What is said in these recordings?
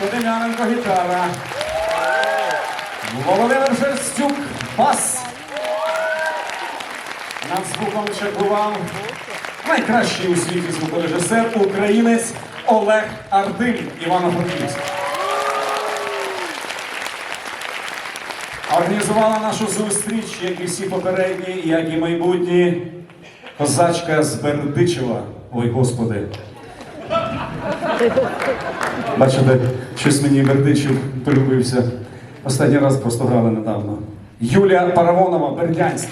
Дем'яненко гітара. Володимир Шерстюк бас. Над звуком чергував найкращий у світі звукорежисер, українець Олег Ардим Івано-Франківськ. Організувала нашу зустріч, як і всі попередні, як і майбутні, козачка з Бердичева. Ой, Господи. Бачите, щось мені Бердичів полюбився. Останній раз просто грали недавно. Юлія Парамонова, Бердянськ.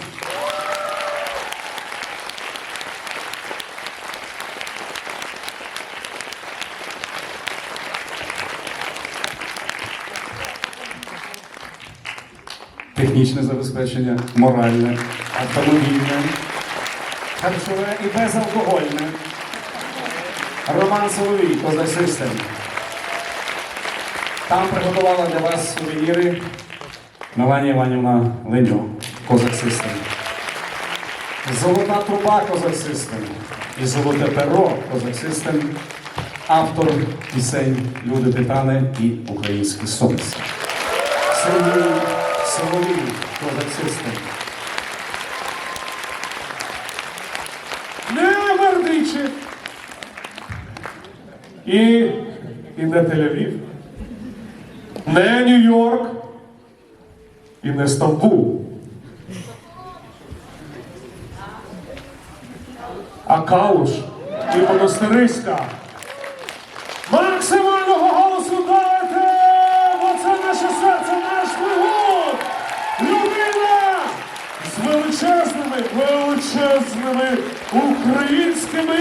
Технічне забезпечення, моральне, автомобільне, харчове і безалкогольне. Роман Соловій, Козак Систем. Там приготувала для вас сувеніри Меланія Іванівна Леню, Козак Систем. Золота труба Козак Систем і золоте перо Козак Систем. Автор пісень Люди Титани і Українське Сонце. Сергій Соловій, Козак І іде Тель-Авів. Не Нью-Йорк. І не Стамбул. А Калуш і Монастириська. Максимального голосу дайте! Бо це наше серце, наш двигун! Людина! З величезними, величезними українськими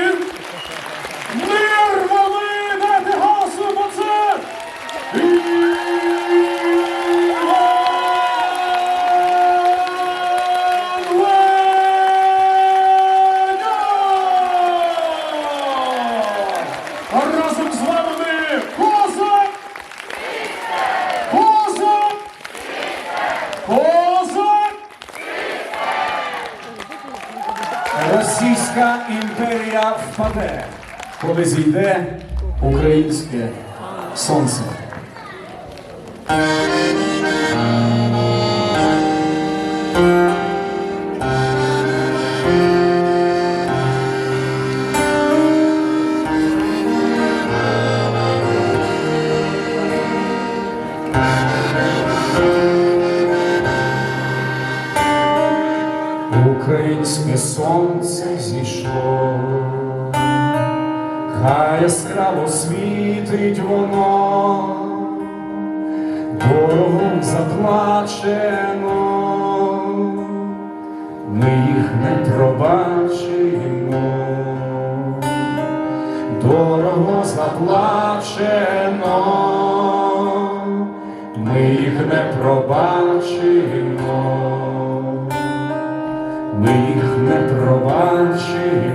коли зійде українське сонце. Українське сонце зійшло, яскраво світить воно, дорого заплачено, ми їх не пробачимо, дорого заплачено, ми їх не пробачимо. Ми їх не пробачимо.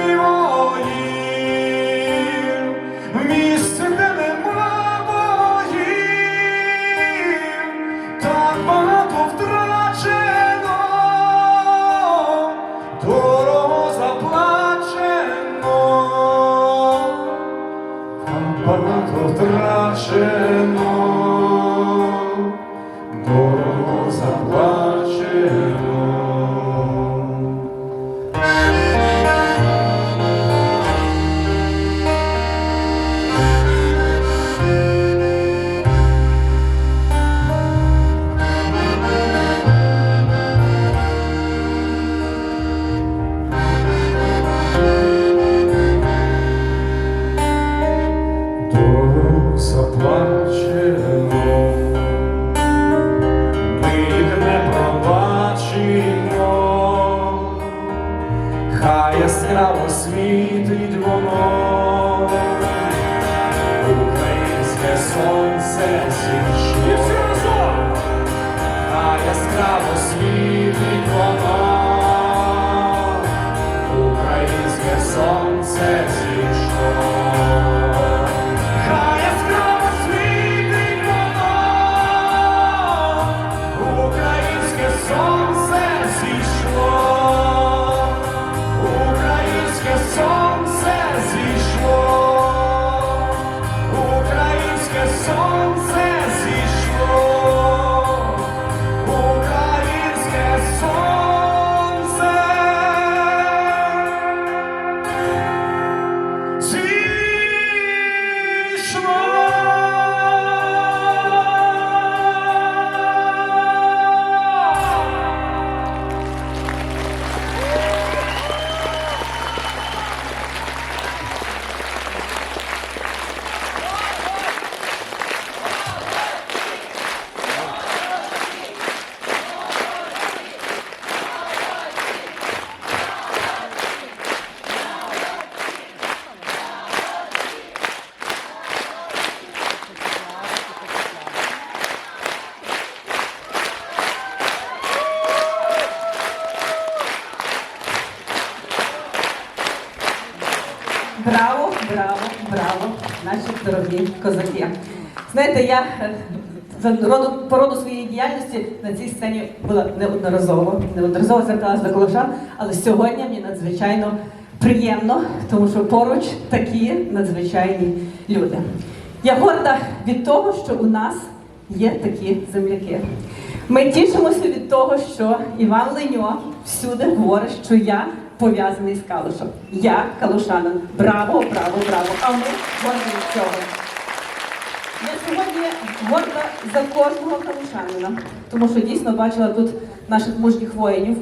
zawsze. Сонце наші дорогі козаки. Знаєте, я е, за роду, по роду своєї діяльності на цій сцені була неодноразово, неодноразово зверталася до колошан, але сьогодні мені надзвичайно приємно, тому що поруч такі надзвичайні люди. Я горда від того, що у нас є такі земляки. Ми тішимося від того, що Іван Леньо всюди говорить, що я пов'язаний з Калушем. Я калушанин. Браво, браво, браво! А ми горді від цього. Я сьогодні горда за кожного калушанина, тому що дійсно бачила тут наших мужніх воїнів,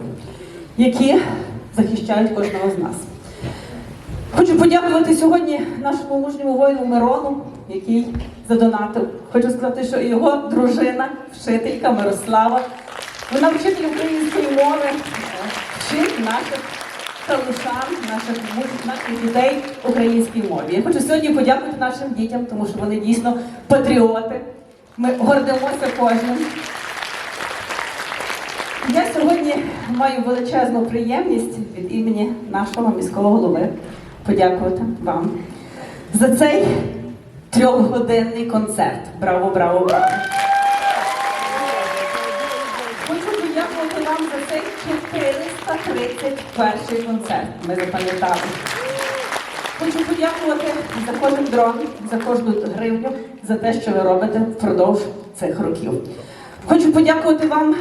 які захищають кожного з нас. Хочу подякувати сьогодні нашому мужньому воїну Мирону, який задонатив. Хочу сказати, що його дружина, вчителька Мирослава, вона вчитель української мови, вчить наших калушан, наших муж- наших дітей українській мові. Я хочу сьогодні подякувати нашим дітям, тому що вони дійсно патріоти. Ми гордимося кожним. Я сьогодні маю величезну приємність від імені нашого міського голови подякувати вам за цей трьохгодинний концерт. Браво, браво, браво! Хочу подякувати вам за цей 431 концерт. Ми запам'ятали. Хочу подякувати за кожен дрон, за кожну гривню, за те, що ви робите впродовж цих років. Хочу подякувати вам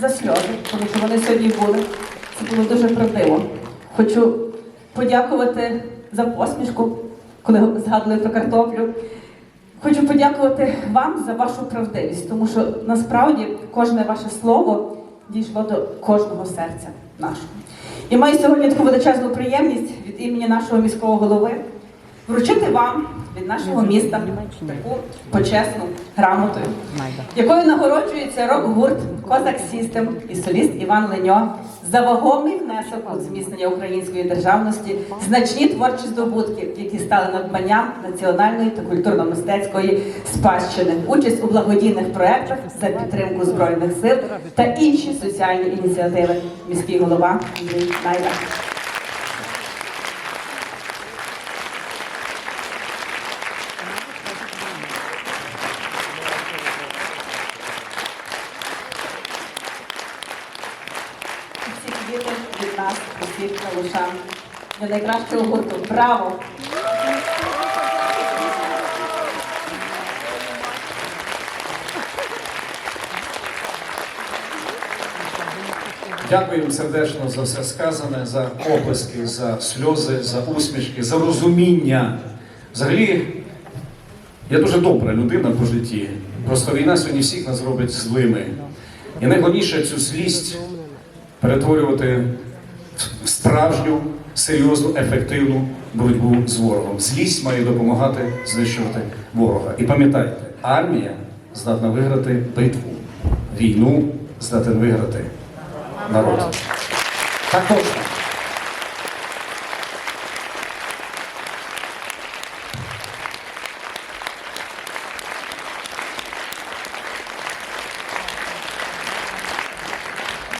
за сльози, тому що вони сьогодні були. Це було дуже правдиво. Хочу подякувати за посмішку, коли згадували про картоплю. Хочу подякувати вам за вашу правдивість, тому що насправді кожне ваше слово дійшло до кожного серця нашого. І маю сьогодні таку величезну приємність від імені нашого міського голови вручити вам від нашого міста таку почесну грамотою, якою нагороджується рок-гурт Козак Сістем і соліст Іван Леньо за вагомий внесок у зміцнення української державності, значні творчі здобутки, які стали надбанням національної та культурно-мистецької спадщини, участь у благодійних проєктах за підтримку збройних сил та інші соціальні ініціативи. Міський голова Найда. Всі квіти від нас, калушан. Для найкращого гурту. Браво! Дякую сердечно за все сказане, за оплески, за сльози, за усмішки, за розуміння. Взагалі, я дуже добра людина по житті. Просто війна сьогодні всіх нас робить злими. І найголовніше цю злість перетворювати справжню, серйозну, ефективну боротьбу з ворогом. Злість має допомагати знищувати ворога. І пам'ятайте, армія здатна виграти битву. Війну здатен виграти народ. Так точно.